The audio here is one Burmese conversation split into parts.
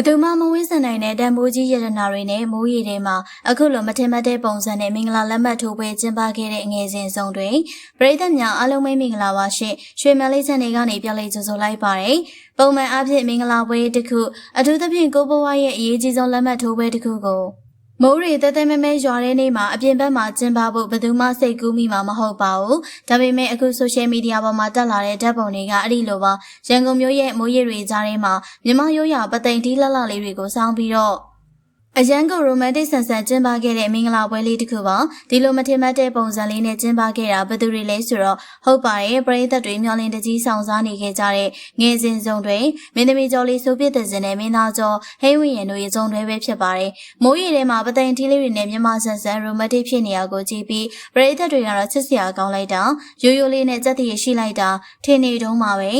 ဘသူမှမဝေးစံနိုင်တဲ့တန်ဖိုးကြီးရတနာတွေနဲ့မိုးရီတွေမှာအခုလိုမထင်မှတ်တဲ့ပုံစံနဲ့မင်္ဂလာလက်မှတ်ထိုးပွဲကျင်းပခဲ့တဲ့အငယ်စဉ်ဆုံးတွင်ပရိသတ်များအားလုံးပဲမင်္ဂလာပါရှင်ရွှေမလေးချန်နေကနေပြောလေးကြိုဆိုလိုက်ပါတယ်ပုံမှန်အဖြစ်မင်္ဂလာပွဲတစ်ခုအထူးသဖြင့်ကိုဘဝရဲ့အရေးကြီးဆုံးလက်မှတ်ထိုးပွဲတစ်ခုကို မိုးရီတဲတဲမဲမဲရွာတဲ့နေ့မှာအပြင်ဘက်မှာကျင်းပဖို့ဘယ်သူမှစိတ်ကူးမိမှာမဟုတ်ပါဘူး။ဒါပေမဲ့အခုဆိုရှယ်မီဒီယာပေါ်မှာတက်လာတဲ့ဓာတ်ပုံတွေကအဲ့ဒီလိုပါရန်ကုန်မြို့ရဲ့မိုးရီတွေကြားထဲမှာမြမရိုးရာပသိမ်တီးလှလှလေးတွေကိုစောင်းပြီးတော့ အရန်ကိုရိုမန်တစ်ဆန်ဆန်ကျင်းပခဲ့တဲ့မင်္ဂလာပွဲလေးတစ်ခုပါဒီလိုမထင်မှတ်တဲ့ပုံစံလေးနဲ့ကျင်းပခဲ့တာဘယ်သူတွေလဲဆိုတော့ဟုတ်ပါတယ်ပရိသတ်တွေမျောလင်းတကြီးဆောင်စားနေခဲ့ကြတဲ့ငယ်စဉ်စုံတွေမင်းသမီးကျော်လေးဆိုပြစ်တဲ့စင်နဲ့မင်းသားကျော်ဟိန်းဝင်းရင်တို့ရဲ့စုံတွေပဲဖြစ်ပါတယ်မိုးရီထဲမှာပသိမ်တီးလေးတွေနဲ့မြမဆန်ဆန်ရိုမန်တစ်ဖြစ်နေရကိုကြည့်ပြီးပရိသတ်တွေကတော့ချစ်စရာကောင်းလိုက်တာရိုးရိုးလေးနဲ့စက်တည်ရှိလိုက်တာထင်နေတုံးပါပဲ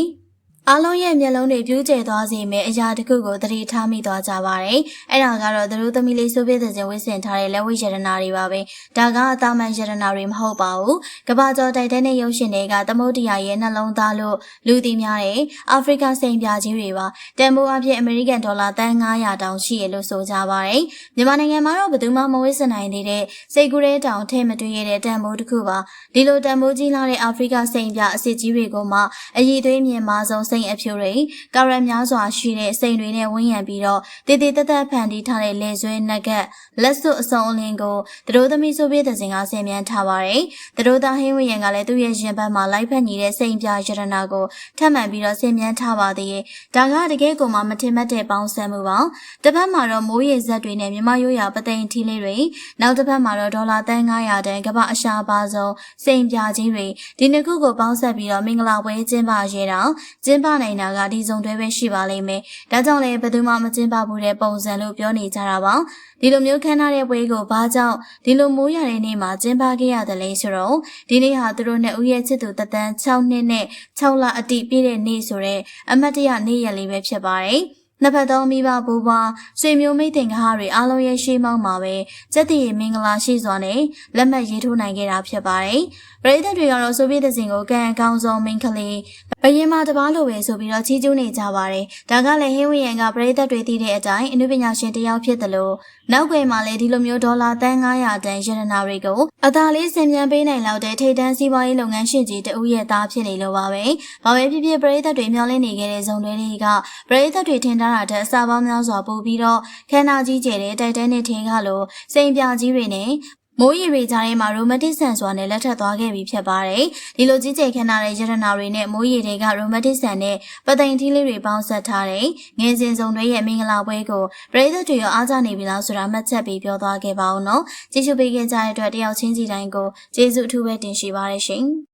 အားလုံးရဲ့မျက်လုံးတွေပြူးကျဲသွားစေမယ့်အရာတစ်ခုကိုသတိထားမိသွားကြပါတယ်။အဲ့ဒါကတော့သူတို့သမီးလေးဆိုပြတဲ့စဉ်ဝစ်ဆင်ထားတဲ့လက်ဝိရတနာတွေပါပဲ။ဒါကအသားမှန်ရတနာတွေမဟုတ်ပါဘူး။ကဘာကျော်တိုက်တဲ့နဲ့ရုပ်ရှင်တွေကသမုဒ္ဒရာရဲ့နှလုံးသားလို့လူသိများတဲ့အာဖရိကစိန်ပြကြီးတွေပါ။တန်ဖိုးအဖြစ်အမေရိကန်ဒေါ်လာတန်900တောင်ရှိရလို့ဆိုကြပါတယ်။မြန်မာနိုင်ငံမှာတော့ဘယ်သူမှမဝစ်ဆင်နိုင်သေးတဲ့စိတ်ကူးတဲ့တောင်ထဲမတွေ့ရတဲ့တန်ဖိုးတစ်ခုပါ။ဒီလိုတန်ဖိုးကြီးလာတဲ့အာဖရိကစိန်ပြအစစ်ကြီးတွေကိုမှအည်သွေးမြင်မာဆုံးစိန်အဖြူတွေကာရက်များစွာရှိတဲ့စိန်တွေနဲ့ဝန်းရံပြီးတော့တည်တည်တသက်ဖန်တီးထားတဲ့လေဆွဲနက်ခတ်လက်စွပ်အစုံအလင်းကိုသူတို့သမီးဆိုပြတဲ့စဉ်ကဆင်မြန်ထားပါတယ်။သူတို့သားဟင်းဝရင်ကလည်းသူ့ရဲ့ရင်ဘတ်မှာလိုက်ဖက်နေတဲ့စိန်ပြရတနာကိုထပ်မံပြီးတော့ဆင်မြန်ထားပါသေးတယ်။ဒါကတကယ်ကိုမှမထင်မှတ်တဲ့ပေါင်းစပ်မှုပါ။တစ်ဖက်မှာတော့မိုးရေဇက်တွေနဲ့မြမရိုးရာပသိမ်ထီးလေးတွေနောက်တစ်ဖက်မှာတော့ဒေါ်လာတန်း900တန်ကမ္ဘာအရှာပါဆုံးစိန်ပြကြီးတွေဒီနှစ်ခုကိုပေါင်းစပ်ပြီးတော့မင်္ဂလာပွဲကျင်းပရဲတော့ကျင်းပနိုင်တာကဒီစုံတွဲပဲရှိပါလိမ့်မယ်။ဒါကြောင့်လည်းဘယ်သူမှမကျင်းပဘူးတဲ့ပုံစံလို့ပြောနေကြတာပါ။ဒီလိုမျိုးခန်းထားတဲ့ပွဲကိုဘာကြောင့်ဒီလိုမိုးရတဲ့နေ့မှာကျင်းပခဲ့ရတယ်လဲဆိုတော့ဒီနေ့ဟာသူတို့နဲ့ဦးရဲ့ချစ်သူတသန်း6နှစ်နဲ့6လအတိပြည့်တဲ့နေ့ဆိုတော့အမတ်တရနေ့ရက်လေးပဲဖြစ်ပါတယ်။ နှစ်ဖက်သောမိဘဘိုးဘွားဆွေမျိုးမိတ်တင်ကားတွေအားလုံးရဲ့ရှေးမောင်းမှာပဲစက်တည်မင်္ဂလာရှိစွာနဲ့လက်မှတ်ရေးထိုးနိုင်ခဲ့တာဖြစ်ပါတယ်။ပရိသတ်တွေကတော့ဆိုဗီယက်တစ်စင်ကိုကံအကောင်းဆုံးမိန်းကလေးဘယင်မတပားလိုပဲဆိုပြီးတော့ချီးကျူးနေကြပါတယ်။ဒါကလည်းဟင်းဝရန်ကပရိသတ်တွေသိတဲ့အတိုင်းအနုပညာရှင်တယောက်ဖြစ်တယ်လို့နောက်ွယ်မှာလည်းဒီလိုမျိုးဒေါ်လာတန်း900တန်ရတနာတွေကိုအသာလေးစင်မြန်ပေးနိုင်လောက်တဲ့ထိပ်တန်းစီးပွားရေးလုပ်ငန်းရှင်ကြီးတဦးရဲ့သားဖြစ်နေလို့ပါပဲ။ဘာပဲဖြစ်ဖြစ်ပရိသတ်တွေမျှော်လင့်နေခဲ့တဲ့ဇုံတွေကပရိသတ်တွေထင်ထားတာတဲ့အစာပေါင်းများစွာပို့ပြီးတော့ခန်းနာကြီးကျယ်တဲ့တိုက်တန်းနဲ့ထင်ကားလို့စိန်ပြကြီးတွေနဲ့မိုးရီရီကြားထဲမှာရိုမန်တစ်ဆန်စွာနဲ့လက်ထပ်သွားခဲ့ပြီဖြစ်ပါတယ်။ဒီလိုကြီးကျယ်ခမ်းနားတဲ့ရတနာတွေနဲ့မိုးရီတွေကရိုမန်တစ်ဆန်နဲ့ပသိမ်ထီးလေးတွေပေါင်းဆက်ထားတဲ့ငယ်စဉ်စုံတွေရဲ့မင်္ဂလာပွဲကိုပရိသတ်တွေရောအားကြနေပြီလားဆိုတာမှတ်ချက်ပြီးပြောသွားခဲ့ပါဦးနော်။ကြည့်ရှုပေးခဲ့ကြတဲ့အတွက်တယောက်ချင်းစီတိုင်းကိုကျေးဇူးအထူးပဲတင်ရှိပါရရှင်။